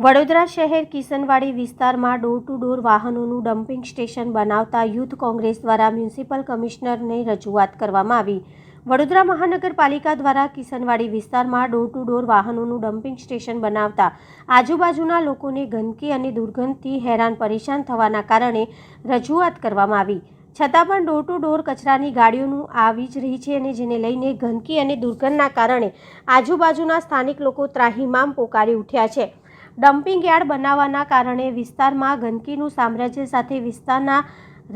વડોદરા શહેર કિસનવાડી વિસ્તારમાં door to door વાહનોનું ડમ્પિંગ સ્ટેશન બનાવતા યુથ કોંગ્રેસ દ્વારા મ્યુનિસિપલ કમિશનરને રજૂઆત કરવામાં આવી. વડોદરા મહાનગરપાલિકા દ્વારા કિસનવાડી વિસ્તારમાં ડોર ટુ ડોર વાહનોનું ડમ્પિંગ સ્ટેશન બનાવતા આજુબાજુના લોકોને ગંદકી અને દુર્ગંધથી હેરાન પરેશાન થવાના કારણે રજૂઆત કરવામાં આવી. છતાં પણ ડોર ટુ ડોર કચરાની ગાડીઓનું આવી જ રહી છે અને જેને લઈને ગંદકી અને દુર્ગંધના કારણે આજુબાજુના સ્થાનિક લોકો ત્રાહિમામ પોકારી ઉઠ્યા છે. ડમ્પિંગ યાર્ડ બનાવવાના કારણે વિસ્તારમાં ગંદકીનું સામ્રાજ્ય સાથે વિસ્તારના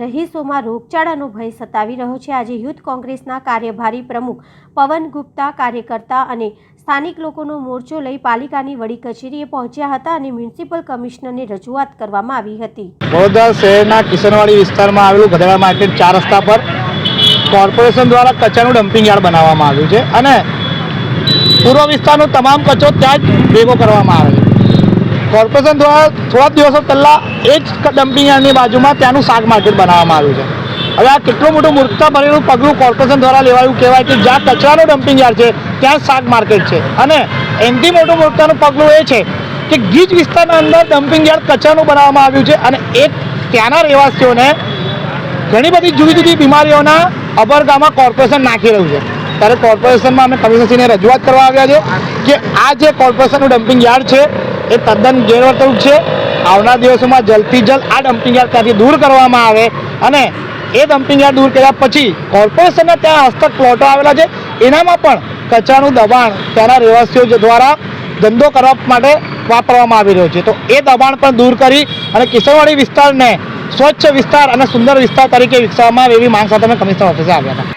રહીશોમાં રોગચાળાનો ભય સતાવી રહ્યો છે. આજે યુથ કોંગ્રેસના કાર્યભારી પ્રમુખ પવન ગુપ્તા, કાર્યકર્તા અને સ્થાનિક લોકોનો મોરચો લઈ પાલિકાની વડી કચેરીએ પહોંચ્યા હતા અને મ્યુનિસિપલ કમિશનરને રજૂઆત કરવામાં આવી હતી. વડોદરા શહેરના કિશનવાડી વિસ્તારમાં આવેલું ગધેડા માર્કેટ ચાર રસ્તા પર કોર્પોરેશન દ્વારા કચરાનું ડમ્પિંગ યાર્ડ બનાવવામાં આવ્યું છે અને પૂર્વ વિસ્તારનો તમામ કચરો ત્યાં જ ભેગો કરવામાં આવે છે. કોર્પોરેશન દ્વારા થોડા દિવસો પહેલાં એ જ ડમ્પિંગ યાર્ડની બાજુમાં ત્યાંનું શાક માર્કેટ બનાવવામાં આવ્યું છે. હવે આ કેટલું મોટું મૂર્ખતા ભરેલું પગલું કોર્પોરેશન દ્વારા લેવાયું કહેવાય કે જ્યાં કચરાનું ડમ્પિંગ યાર્ડ છે, ત્યાં શાક માર્કેટ છે. અને એનાથી મોટું મૂર્ખતાનું પગલું એ છે કે ગીચ વિસ્તારના અંદર ડમ્પિંગ યાર્ડ કચરાનું બનાવવામાં આવ્યું છે અને એ ત્યાંના રહેવાસીઓને ઘણી બધી જુદી જુદી બીમારીઓના અબરગામાં કોર્પોરેશન નાખી રહ્યું છે. ત્યારે કોર્પોરેશનમાં અમે કમિશનરશ્રીને રજૂઆત કરવા આવ્યા છે કે આ જે કોર્પોરેશનનું ડમ્પિંગ યાર્ડ છે એ તદ્દન ગેરવર્તણૂક છે. આવનાર દિવસોમાં જલ્દથી જલ્દ આ ડમ્પિંગ યાર્ડ ત્યાંથી દૂર કરવામાં આવે અને એ ડમ્પિંગ યાર્ડ દૂર કર્યા પછી કોર્પોરેશનના ત્યાં હસ્તક પ્લોટો આવેલા છે. એનામાં પણ કચરાનું દબાણ ત્યાંના રહેવાસીઓ દ્વારા ધંધો કરવા માટે વાપરવામાં આવી રહ્યો છે. તો એ દબાણ પણ દૂર કરી અને કિશનવાડી વિસ્તારને સ્વચ્છ વિસ્તાર અને સુંદર વિસ્તાર તરીકે વિકસાવવામાં આવે એવી માંગ સાથે અમે કમિશનર ઓફિસે આવ્યા હતા.